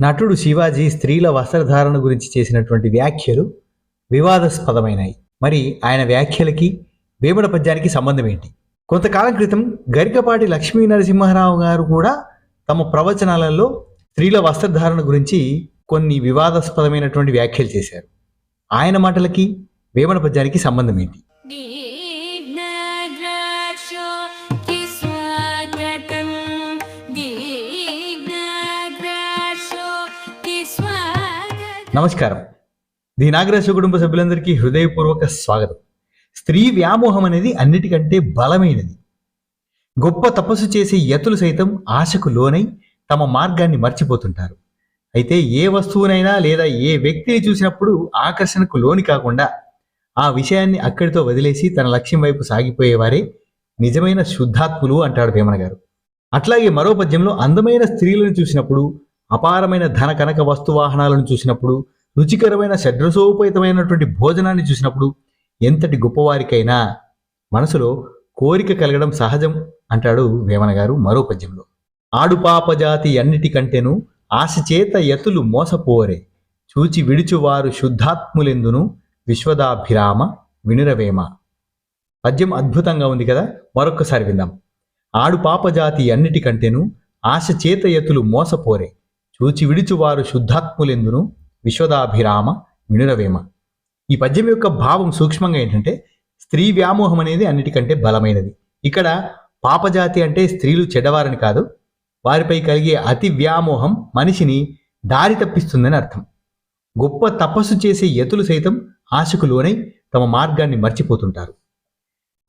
నటుడు శివాజీ స్త్రీల వస్త్రధారణ గురించి చేసినటువంటి వ్యాఖ్యలు వివాదాస్పదమైనాయి. మరి ఆయన వ్యాఖ్యలకి వేమన పద్యానికి సంబంధం ఏంటి? కొంతకాలం క్రితం గరికపాటి లక్ష్మీ నరసింహారావు గారు కూడా తమ ప్రవచనాలలో స్త్రీల వస్త్రధారణ గురించి కొన్ని వివాదాస్పదమైనటువంటి వ్యాఖ్యలు చేశారు. ఆయన మాటలకి వేమన పద్యానికి సంబంధం ఏంటి? నమస్కారం. ది నాగరాజు కుటుంబ సభ్యులందరికీ హృదయపూర్వక స్వాగతం. స్త్రీ వ్యామోహం అనేది అన్నిటికంటే బలమైనది. గొప్ప తపస్సు చేసే యతులు సైతం ఆశకు లోనై తమ మార్గాన్ని మర్చిపోతుంటారు. అయితే ఏ వస్తువునైనా లేదా ఏ వ్యక్తిని చూసినప్పుడు ఆకర్షణకు లోని కాకుండా ఆ విషయాన్ని అక్కడితో వదిలేసి తన లక్ష్యం వైపు సాగిపోయేవారే నిజమైన శుద్ధాత్ములు అంటాడు వేమన గారు అట్లాగే మరో పద్యంలో అందమైన స్త్రీలను చూసినప్పుడు అపారమైన ధన కనక వస్తువాహనాలను చూసినప్పుడు రుచికరమైన షడ్రసోపేతమైనటువంటి భోజనాన్ని చూసినప్పుడు ఎంతటి గొప్పవారికైనా మనసులో కోరిక కలగడం సహజం అంటాడు వేమన గారు మరో పద్యంలో. ఆడుపాపజాతి అన్నిటికంటేను ఆశచేత యతులు మోసపోరే చూచి విడుచువారు శుద్ధాత్ములెందును? విశ్వదాభిరామ వినురవేమ. పద్యం అద్భుతంగా ఉంది కదా? మరొక్కసారి విందాం. ఆడు పాపజాతి అన్నిటికంటేను ఆశ చేత యతులు మోసపోరే. చూచి విడుచువారు శుద్ధాత్ములెందును? విశ్వదాభిరామ వినురవేమ ఈ పద్యం యొక్క భావం సూక్ష్మంగా ఏంటంటే స్త్రీ వ్యామోహం అనేది అన్నిటికంటే బలమైనది. ఇక్కడ పాపజాతి అంటే స్త్రీలు చెడ్డవారని కాదు వారిపై కలిగే అతి వ్యామోహం మనిషిని దారి తప్పిస్తుందని అర్థం. గొప్ప తపస్సు చేసే యతులు సైతం ఆశకు లోనై తమ మార్గాన్ని మర్చిపోతుంటారు.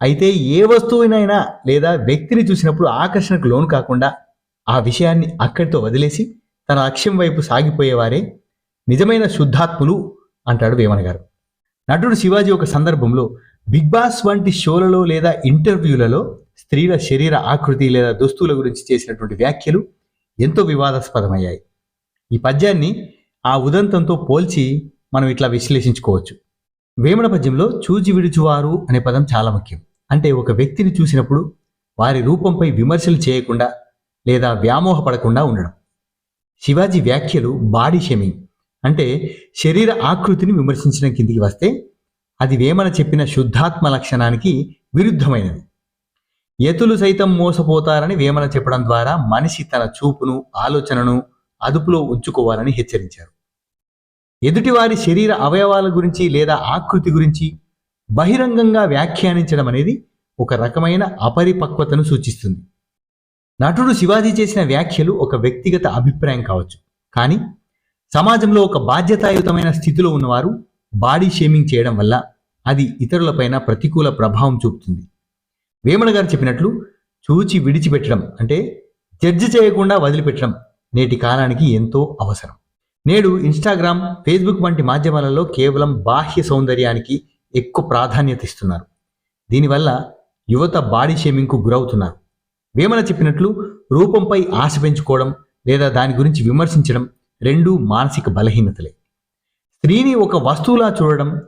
అయితే ఏ వస్తువునైనా లేదా వ్యక్తిని చూసినప్పుడు ఆకర్షణకు లోను కాకుండా ఆ విషయాన్ని అక్కడితో వదిలేసి తన లక్ష్యం వైపు సాగిపోయేవారే నిజమైన శుద్ధాత్ములు అంటాడు వేమన గారు. నటుడు శివాజీ ఒక సందర్భంలో బిగ్ బాస్ వంటి షోలలో లేదా ఇంటర్వ్యూలలో స్త్రీల శరీర ఆకృతి లేదా దుస్తుల గురించి చేసినటువంటి వ్యాఖ్యలు ఎంతో వివాదాస్పదమయ్యాయి. ఈ పద్యాన్ని ఆ ఉదంతంతో పోల్చి మనం ఇట్లా విశ్లేషించుకోవచ్చు. వేమన పద్యంలో చూచి విడుచువారు అనే పదం చాలా ముఖ్యం. అంటే ఒక వ్యక్తిని చూసినప్పుడు వారి రూపంపై విమర్శలు చేయకుండా లేదా వ్యామోహపడకుండా ఉండడం. శివాజీ వ్యాఖ్యలు బాడీ షేమింగ్. అంటే శరీర ఆకృతిని విమర్శించడం కిందికి వస్తే అది వేమన చెప్పిన శుద్ధాత్మ లక్షణానికి విరుద్ధమైనది. యతులు సైతం మోసపోతారని వేమన చెప్పడం ద్వారా మనిషి తన చూపును ఆలోచనను అదుపులో ఉంచుకోవాలని హెచ్చరించారు. ఎదుటివారి శరీర అవయవాల గురించి లేదా ఆకృతి గురించి బహిరంగంగా వ్యాఖ్యానించడం అనేది ఒక రకమైన అపరిపక్వతను సూచిస్తుంది. నటుడు శివాజీ చేసిన వ్యాఖ్యలు ఒక వ్యక్తిగత అభిప్రాయం కావచ్చు. కానీ సమాజంలో ఒక బాధ్యతాయుతమైన స్థితిలో ఉన్నవారు బాడీ షేమింగ్ చేయడం వల్ల అది ఇతరులపైన ప్రతికూల ప్రభావం చూపుతుంది. వేమన గారు చెప్పినట్లు చూచి విడిచిపెట్టడం అంటే జడ్జి చేయకుండా వదిలిపెట్టడం నేటి కాలానికి ఎంతో అవసరం. నేడు ఇన్స్టాగ్రామ్ ఫేస్బుక్ వంటి మాధ్యమాలలో కేవలం బాహ్య సౌందర్యానికి ఎక్కువ ప్రాధాన్యత ఇస్తున్నారు. దీనివల్ల యువత బాడీ షేమింగ్కు గురవుతున్నారు. వేమన చెప్పినట్లు రూపంపై ఆశ పెంచుకోవడం లేదా దాని గురించి విమర్శించడం రెండూ మానసిక బలహీనతలే. స్త్రీని ఒక వస్తువులా చూడడం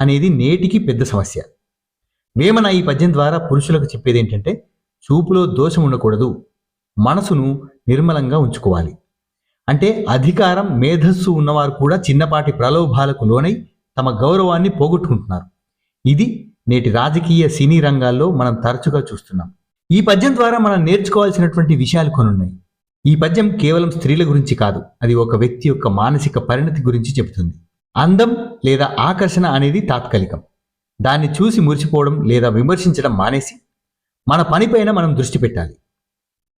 అనేది నేటికి పెద్ద సమస్య. వేమన ఈ పద్యం ద్వారా పురుషులకు చెప్పేది ఏంటంటే చూపులో దోషం ఉండకూడదు మనసును నిర్మలంగా ఉంచుకోవాలి. అంటే అధికారం మేధస్సు ఉన్నవారు కూడా చిన్నపాటి ప్రలోభాలకు లోనై తమ గౌరవాన్ని పోగొట్టుకుంటున్నారు. ఇది నేటి రాజకీయ సినీ రంగాల్లో మనం తరచుగా చూస్తున్నాం. ఈ పద్యం ద్వారా మనం నేర్చుకోవాల్సినటువంటి విషయాలు కొన్ని ఉన్నాయి ఈ పద్యం కేవలం స్త్రీల గురించి కాదు అది ఒక వ్యక్తి యొక్క మానసిక పరిణతి గురించి చెబుతుంది. అందం లేదా ఆకర్షణ అనేది తాత్కాలికం. దాన్ని చూసి మురిసిపోవడం లేదా విమర్శించడం మానేసి మన పనిపైన మనం దృష్టి పెట్టాలి.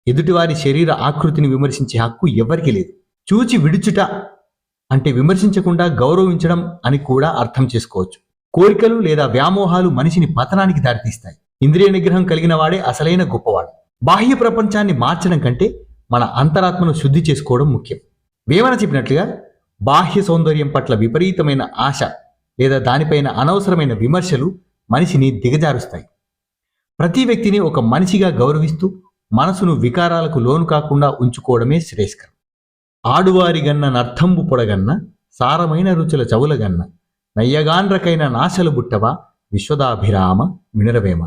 ఎదుటివారి శరీర ఆకృతిని విమర్శించే హక్కు ఎవరికీ లేదు. చూచి విడుచుట అంటే విమర్శించకుండా గౌరవించడం అని కూడా అర్థం చేసుకోవచ్చు. కోరికలు లేదా వ్యామోహాలు మనిషిని పతనానికి దారితీస్తాయి. ఇంద్రియ నిగ్రహం కలిగిన వాడే అసలైన గొప్పవాడు. బాహ్య ప్రపంచాన్ని మార్చడం కంటే మన అంతరాత్మను శుద్ధి చేసుకోవడం ముఖ్యం. వేమన చెప్పినట్లుగా బాహ్య సౌందర్యం పట్ల విపరీతమైన ఆశ లేదా దానిపైన అనవసరమైన విమర్శలు మనిషిని దిగజారుస్తాయి. ప్రతి వ్యక్తిని ఒక మనిషిగా గౌరవిస్తూ మనసును వికారాలకు లోను కాకుండా ఉంచుకోవడమే శ్రేయస్కరం. ఆడువారి గన్న నర్థంబు పొడగన్న సారమైన రుచుల చవులగన్న నయ్యగాండ్రకైన నాశలు బుట్టవా విశ్వదాభిరామ వినరవేమ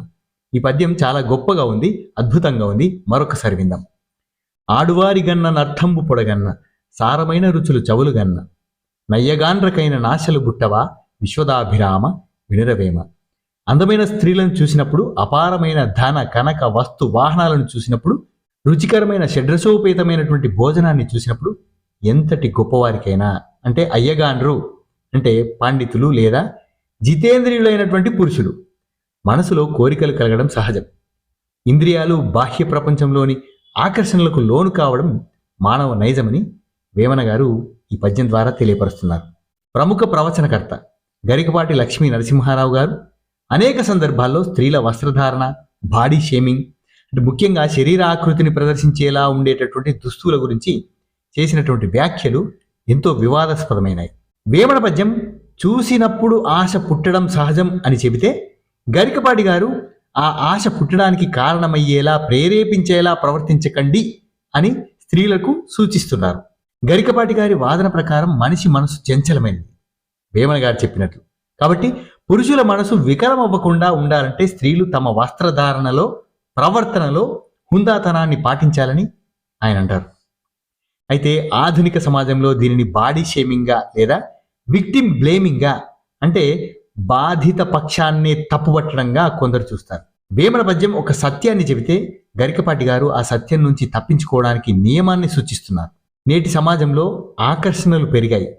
ఈ పద్యం చాలా గొప్పగా ఉంది అద్భుతంగా ఉంది. మరొకసారి విందాం. ఆడువారి గన్న నర్థంబు పొడగన్న సారమైన రుచులు చవులుగన్న నయ్యగాండ్రకైన నాశలు బుట్టవా విశ్వదాభిరామ వినురవేమ. అందమైన స్త్రీలను చూసినప్పుడు అపారమైన ధన కనక వస్తు వాహనాలను చూసినప్పుడు రుచికరమైన షడ్రసోపేతమైనటువంటి భోజనాన్ని చూసినప్పుడు ఎంతటి గొప్పవారికైనా అంటే అయ్యగాండ్రు అంటే పండితులు లేదా జితేంద్రియులైనటువంటి పురుషులు మనసులో కోరికలు కలగడం సహజం. ఇంద్రియాలు బాహ్య ప్రపంచంలోని ఆకర్షణలకు లోను కావడం మానవ నైజమని వేమన గారు ఈ పద్యం ద్వారా తెలియపరుస్తున్నారు. ప్రముఖ ప్రవచనకర్త గరికపాటి లక్ష్మీ నరసింహారావు గారు అనేక సందర్భాల్లో స్త్రీల వస్త్రధారణ బాడీ షేమింగ్ అంటే ముఖ్యంగా శరీర ఆకృతిని ప్రదర్శించేలా ఉండేటటువంటి దుస్తుల గురించి చేసినటువంటి వ్యాఖ్యలు ఎంతో వివాదాస్పదమైనవి వేమన పద్యం చూసినప్పుడు ఆశ పుట్టడం సహజం అని చెబితే గరికపాటి గారు ఆ ఆశ పుట్టడానికి కారణమయ్యేలా ప్రేరేపించేలా ప్రవర్తించకండి అని స్త్రీలకు సూచిస్తున్నారు. గరికపాటి గారి వాదన ప్రకారం మనిషి మనసు చంచలమైంది. వేమన గారు చెప్పినట్లు. కాబట్టి పురుషుల మనసు వికలం అవ్వకుండా ఉండాలంటే స్త్రీలు తమ వస్త్రధారణలో ప్రవర్తనలో హుందాతనాన్ని పాటించాలని ఆయన అంటారు. అయితే ఆధునిక సమాజంలో దీనిని బాడీ షేమింగ్గా లేదా విక్టిమ్ బ్లేమింగ్గా అంటే బాధిత పక్షాన్నే తప్పుపట్టడంగా కొందరు చూస్తారు. వేమన పద్యం ఒక సత్యాన్ని చెబితే గరికపాటి గారు ఆ సత్యం నుంచి తప్పించుకోవడానికి నియమాన్ని సూచిస్తున్నారు. నేటి సమాజంలో ఆకర్షణలు పెరిగాయి.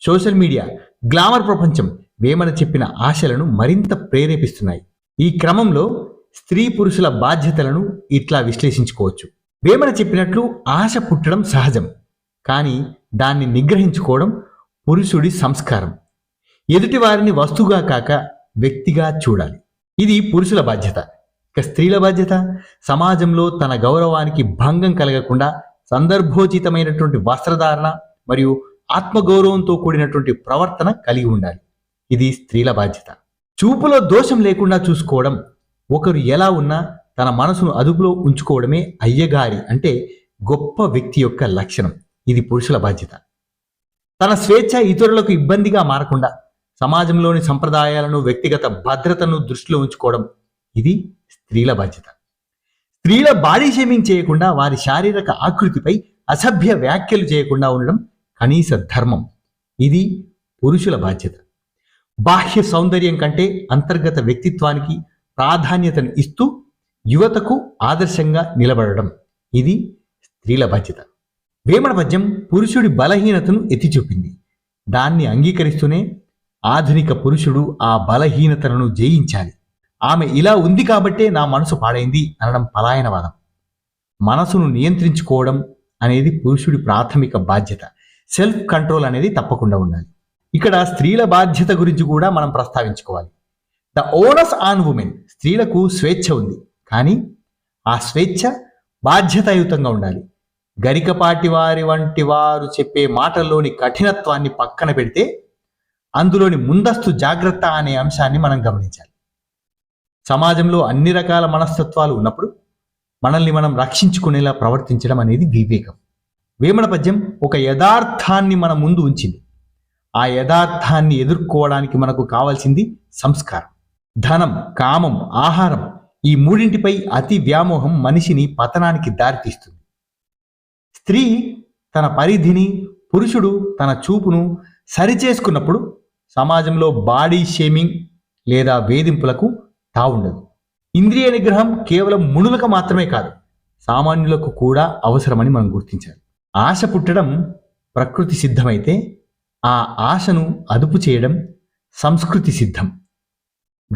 సోషల్ మీడియా గ్లామర్ ప్రపంచం వేమన చెప్పిన ఆశలను మరింత ప్రేరేపిస్తున్నాయి. ఈ క్రమంలో స్త్రీ పురుషుల బాధ్యతలను ఇట్లా విశ్లేషించుకోవచ్చు. వేమన చెప్పినట్లు ఆశ పుట్టడం సహజం. కానీ దాన్ని నిగ్రహించుకోవడం పురుషుడి సంస్కారం. ఎదుటి వారిని వస్తువుగా కాక వ్యక్తిగా చూడాలి. ఇది పురుషుల బాధ్యత. ఇక స్త్రీల బాధ్యత? సమాజంలో తన గౌరవానికి భంగం కలగకుండా సందర్భోచితమైనటువంటి వస్త్రధారణ మరియు ఆత్మగౌరవంతో కూడినటువంటి ప్రవర్తన కలిగి ఉండాలి. ఇది స్త్రీల బాధ్యత. చూపులో దోషం లేకుండా చూసుకోవడం ఒకరు ఎలా ఉన్నా తన మనసును అదుపులో ఉంచుకోవడమే అయ్యగారి అంటే గొప్ప వ్యక్తి యొక్క లక్షణం. ఇది పురుషుల బాధ్యత. తన స్వేచ్ఛ ఇతరులకు ఇబ్బందిగా మారకుండా సమాజంలోని సంప్రదాయాలను వ్యక్తిగత భద్రతను దృష్టిలో ఉంచుకోవడం ఇది స్త్రీల బాధ్యత. స్త్రీల బాడీ షేమింగ్ చేయకుండా వారి శారీరక ఆకృతిపై అసభ్య వ్యాఖ్యలు చేయకుండా ఉండడం కనీస ధర్మం. ఇది పురుషుల బాధ్యత. బాహ్య సౌందర్యం కంటే అంతర్గత వ్యక్తిత్వానికి ప్రాధాన్యతను ఇస్తూ యువతకు ఆదర్శంగా నిలబడడం ఇది స్త్రీల బాధ్యత. వేమన పద్యం పురుషుడి బలహీనతను ఎత్తి చూపింది దాన్ని అంగీకరిస్తూనే ఆధునిక పురుషుడు ఆ బలహీనతలను జయించాలి. ఆమె ఇలా ఉంది కాబట్టే నా మనసు పాడైంది అనడం పలాయనవాదం. మనసును నియంత్రించుకోవడం అనేది పురుషుడి ప్రాథమిక బాధ్యత. సెల్ఫ్ కంట్రోల్ అనేది తప్పకుండా ఉండాలి. ఇక్కడ స్త్రీల బాధ్యత గురించి కూడా మనం ప్రస్తావించుకోవాలి. ద ఓనస్ ఆన్ ఉమెన్ స్త్రీలకు స్వేచ్ఛ ఉంది. కానీ ఆ స్వేచ్ఛ బాధ్యతాయుతంగా ఉండాలి. గరికపాటి వారి వంటి వారు చెప్పే మాటల్లోని కఠినత్వాన్ని పక్కన పెడితే అందులోని ముందస్తు జాగ్రత్త అనే అంశాన్ని మనం గమనించాలి. సమాజంలో అన్ని రకాల మనస్తత్వాలు ఉన్నప్పుడు మనల్ని మనం రక్షించుకునేలా ప్రవర్తించడం అనేది వివేకం. వేమన పద్యం ఒక యథార్థాన్ని మన ముందు ఉంచింది. ఆ యథార్థాన్ని ఎదుర్కోవడానికి మనకు కావాల్సింది సంస్కారం. ధనం కామం ఆహారం ఈ మూడింటిపై అతి వ్యామోహం మనిషిని పతనానికి దారితీస్తుంది. స్త్రీ తన పరిధిని పురుషుడు తన చూపును సరిచేసుకున్నప్పుడు సమాజంలో బాడీ షేమింగ్ లేదా వేధింపులకు తావుండదు. ఇంద్రియ నిగ్రహం కేవలం మునులకు మాత్రమే కాదు సామాన్యులకు కూడా అవసరమని మనం గుర్తించాలి. ఆశ పుట్టడం ప్రకృతి సిద్ధమైతే ఆ ఆశను అదుపు చేయడం సంస్కృతి సిద్ధం.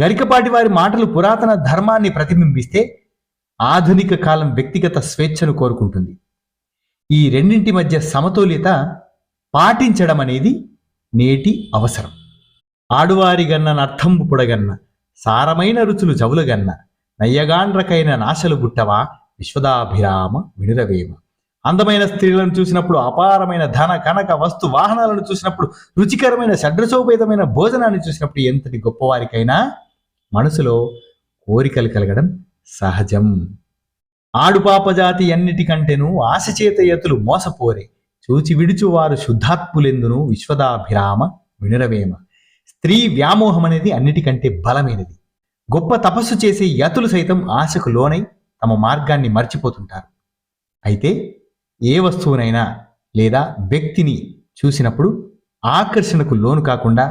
గరికపాటి వారి మాటలు పురాతన ధర్మాన్ని ప్రతిబింబిస్తే ఆధునిక కాలం వ్యక్తిగత స్వేచ్ఛను కోరుకుంటుంది. ఈ రెండింటి మధ్య సమతుల్యత పాటించడం అనేది నేటి అవసరం. ఆడువారిగన్న నర్థంబు పుడగన్న సారమైన రుచులు చవులగన్న నయ్యగాండ్రకైన నాశలు గుట్టవా విశ్వదాభిరామ వినురవేమ. అందమైన స్త్రీలను చూసినప్పుడు అపారమైన ధన కనక వస్తు వాహనాలను చూసినప్పుడు రుచికరమైన షడ్రసోపేతమైన భోజనాన్ని చూసినప్పుడు ఎంతటి గొప్పవారికైనా మనసులో కోరికలు కలగడం సహజం. ఆడుపాప జాతి ఆశచేతయతులు మోసపోరే. చూచి విడుచువారు శుద్ధాత్ములెందును? విశ్వదాభిరామ వినురవేమ. స్త్రీ వ్యామోహం అనేది అన్నిటికంటే బలమైనది. గొప్ప తపస్సు చేసే యతులు సైతం ఆశకు లోనై తమ మార్గాన్ని మర్చిపోతుంటారు. అయితే ఏ వస్తువునైనా లేదా వ్యక్తిని చూసినప్పుడు ఆకర్షణకు లోను కాకుండా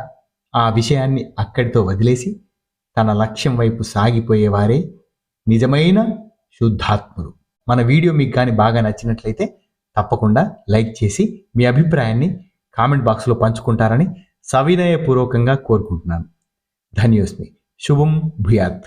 ఆ విషయాన్ని అక్కడితో వదిలేసి తన లక్ష్యం వైపు సాగిపోయేవారే నిజమైన శుద్ధాత్ములు. మన వీడియో మీకు కానీ బాగా నచ్చినట్లయితే తప్పకుండా లైక్ చేసి మీ అభిప్రాయాన్ని కామెంట్ బాక్స్లో పంచుకుంటారని సవినయపూర్వకంగా కోరుకుంటున్నాను. ధన్యోస్మి. శుభం భూయాత్.